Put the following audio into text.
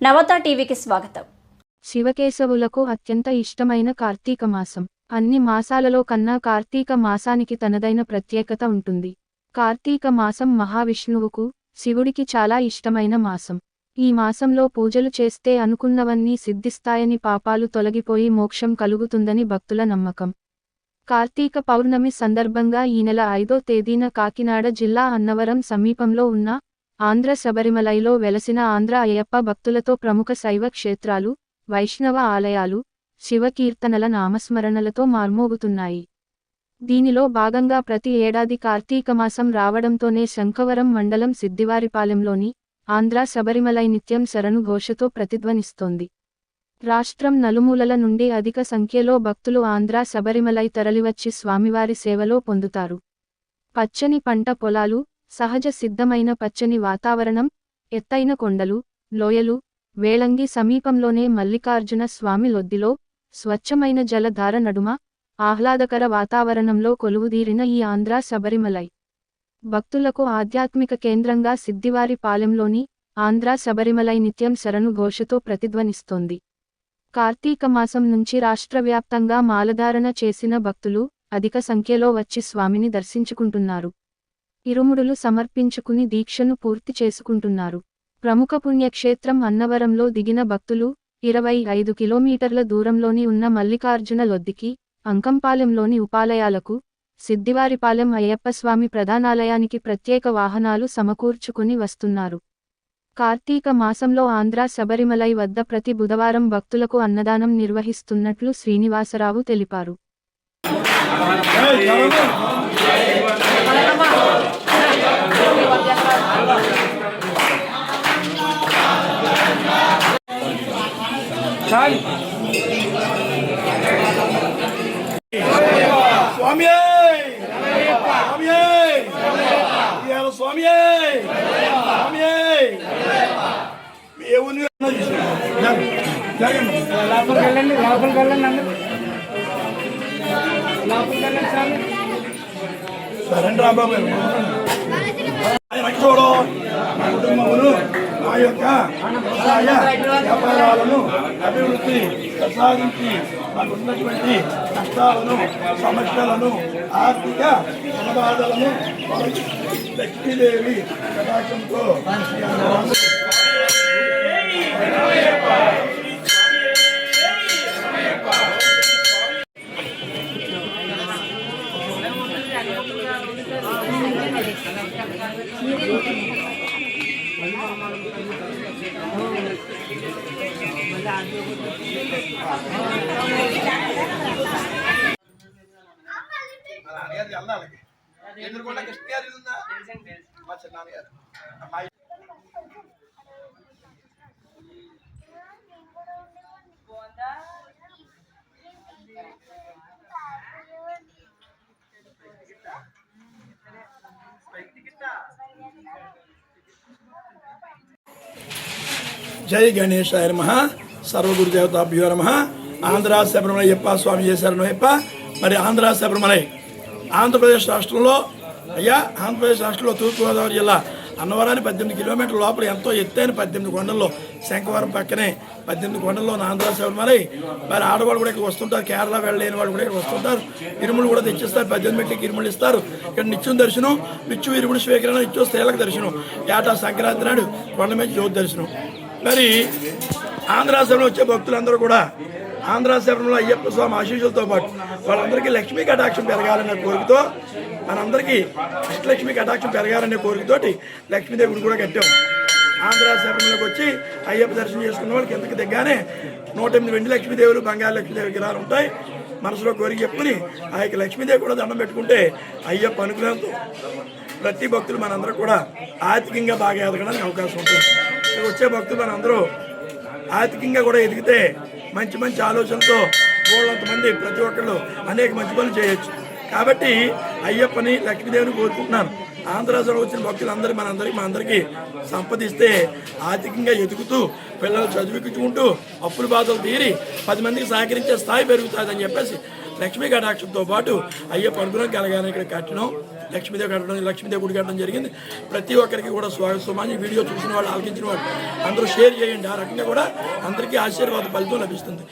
నవత టీవీకి స్వాగతం. శివకేశవులకు అత్యంత ఇష్టమైన కార్తీక మాసం. అన్ని మాసాలలో కన్నా కార్తీక మాసానికి తనదైన ప్రత్యేకత ఉంటుంది. కార్తీక మాసం మహావిష్ణువుకు శివుడికి చాలా ఇష్టమైన మాసం. ఈ మాసంలో పూజలు చేస్తే అనుకున్నవన్నీ సిద్ధిస్తాయని పాపాలు తొలగిపోయి మోక్షం కలుగుతుందని భక్తుల నమ్మకం. కార్తీక పౌర్ణమి సందర్భంగా ఈ నెల ఐదో తేదీన కాకినాడ జిల్లా అన్నవరం సమీపంలో ఉన్న ఆంధ్ర శబరిమలైలో వెలసిన ఆంధ్ర అయ్యప్ప భక్తులతో ప్రముఖ శైవ క్షేత్రాలు వైష్ణవ ఆలయాలు శివకీర్తనల నామస్మరణలతో మార్మోగుతున్నాయి. దీనిలో భాగంగా ప్రతి ఏడాది కార్తీకమాసం రావడంతోనే శంఖవరం మండలం సిద్దివారిపాలెంలోని ఆంధ్ర శబరిమలై నిత్యం శరణు ఘోషతో ప్రతిధ్వనిస్తోంది. రాష్ట్రం నలుమూలల నుండి అధిక సంఖ్యలో భక్తులు ఆంధ్ర శబరిమలై తరలివచ్చి స్వామివారి సేవలో పొందుతారు. పచ్చని పంట పొలాలు సహజ సిద్ధమైన పచ్చని వాతావరణం ఎత్తైన కొండలు లోయలు వేళంగి సమీపంలోనే మల్లికార్జున స్వామి లొద్దిలో స్వచ్ఛమైన జలధార నడుమ ఆహ్లాదకర వాతావరణంలో కొలువుదీరిన ఈ ఆంధ్ర శబరిమలై. భక్తులకు ఆధ్యాత్మిక కేంద్రంగా సిద్దివారి పాలెంలోని ఆంధ్ర శబరిమలై నిత్యం శరణు ఘోషతో ప్రతిధ్వనిస్తోంది. కార్తీక మాసం నుంచి రాష్ట్రవ్యాప్తంగా మాలధారణ చేసిన భక్తులు అధిక సంఖ్యలో వచ్చి స్వామిని దర్శించుకుంటున్నారు. ఇరుముడులు సమర్పించుకుని దీక్షను పూర్తి చేసుకుంటున్నారు. ప్రముఖ పుణ్యక్షేత్రం అన్నవరంలో దిగిన భక్తులు ఇరవై ఐదు కిలోమీటర్ల దూరంలోని ఉన్న మల్లికార్జున లొద్దికి అంకంపాలెంలోని ఉపాలయాలకు సిద్దివారిపాలెం అయ్యప్పస్వామి ప్రధానాలయానికి ప్రత్యేక వాహనాలు సమకూర్చుకుని వస్తున్నారు. కార్తీక మాసంలో ఆంధ్ర శబరిమలై వద్ద ప్రతి బుధవారం భక్తులకు అన్నదానం నిర్వహిస్తున్నట్లు శ్రీనివాసరావు తెలిపారు. స్వామి స్వామి ఇవాళ స్వామి స్వామి ఏ ఊరి జరగండి లోపలికి వెళ్ళండి లోపలికి వెళ్ళండి అందరూ లోపలికి వెళ్ళండి కుటుంబమును నా యొక్క ఆదాయ వ్యాపారాలను అభివృద్ధి ప్రసాదించి మాకు ఉన్నటువంటి కష్టాలను సమస్యలను ఆర్థిక బాధలను లక్ష్మీదేవి కటాక్షంతో ఎదురుకుండా కృష్ణ గారు ఉందా మా చిన్నాన్నగారు. అమ్మాయి. జై గణేశాయ నమ. సర్వగురుదేవతాభ్యో నమ. ఆంధ్ర శబరిమలయ్యప్ప స్వామి చేశారు నోయప్ప మరి ఆంధ్ర శబరిమలై ఆంధ్రప్రదేశ్ రాష్ట్రంలో అయ్యా ఆంధ్రప్రదేశ్ రాష్ట్రంలో తూర్పుగోదావరి జిల్లా అన్నవరాన్ని పద్దెనిమిది కిలోమీటర్ల లోపల ఎంతో ఎత్తైన పద్దెనిమిది కొండల్లో శంఖవరం పక్కనే పద్దెనిమిది కొండల్లో ఉన్న ఆంధ్ర శబరిమలై మరి ఆడవాళ్ళు కూడా ఇక్కడ వస్తుంటారు కేరళ వెళ్ళలేని వాళ్ళు కూడా ఇక్కడ వస్తుంటారు. ఇరుములు కూడా తెచ్చిస్తారు పద్దెనిమిది మెట్లకి ఇరుములు ఇస్తారు. ఇక్కడ నిత్యం దర్శనం నిత్యం ఇరుముడు స్వీకరణ నిత్యం స్త్రీలకు దర్శనం. ఏటా సంక్రాంతి నాడు కొండ మీద జ్యోతి దర్శనం. మరి ఆంధ్రాశ్రమంలో వచ్చే భక్తులందరూ కూడా ఆంధ్రాశ్రమంలో అయ్యప్ప స్వామి ఆశీస్సులతో పాటు వాళ్ళందరికీ లక్ష్మీ కటాక్షం పెరగాలనే కోరికతో మనందరికీ అష్టలక్ష్మి కటాక్షం పెరగాలనే కోరికతోటి లక్ష్మీదేవుడు కూడా కట్టాం. ఆంధ్రాశ్రమంలోకి వచ్చి అయ్యప్ప దర్శనం చేసుకున్న వాళ్ళకి ఎందుకు దిగ్గానే నూట ఎనిమిది వెండి లక్ష్మీదేవులు బంగారు లక్ష్మీదేవి విగ్రహాలు ఉంటాయి. మనసులో కోరిక చెప్పుకుని ఆ యొక్క లక్ష్మీదేవి కూడా దండం పెట్టుకుంటే అయ్యప్ప అనుగ్రహంతో ప్రతి భక్తులు మనందరూ కూడా ఆర్థికంగా బాగా ఎదగడానికి అవకాశం ఉంటుంది. వచ్చే భక్తులు మనందరూ ఆర్థికంగా కూడా ఎదిగితే మంచి మంచి ఆలోచనతో మూడంత మంది ప్రతి ఒక్కళ్ళు అనేక మంచి పనులు చేయొచ్చు. కాబట్టి అయ్యప్పని లక్ష్మీదేవిని కోరుకుంటున్నాను. ఆంధ్రరాష్ట్రంలో వచ్చిన భక్తులందరూ మనందరికీ అందరికీ సంపదిస్తే ఆర్థికంగా ఎదుగుతూ పిల్లలు చదివించుకుంటూ అప్పుల బాధలు తీరి పది మందికి సహకరించే స్థాయి పెరుగుతుందని చెప్పేసి లక్ష్మీ కటాక్షంతో పాటు అయ్యప్ప అనుగ్రహం కలగాలని ఇక్కడ కట్టడం లక్ష్మీదేవి కట్టడం లక్ష్మీదేవి గుడి కట్టడం జరిగింది. ప్రతి ఒక్కరికి కూడా స్వాగతం వీడియో చూసిన వాళ్ళు ఆలకించిన వాళ్ళు అందరూ షేర్ చేయండి. ఆ రకంగా కూడా అందరికీ ఆశీర్వాద ఫలితం లభిస్తుంది.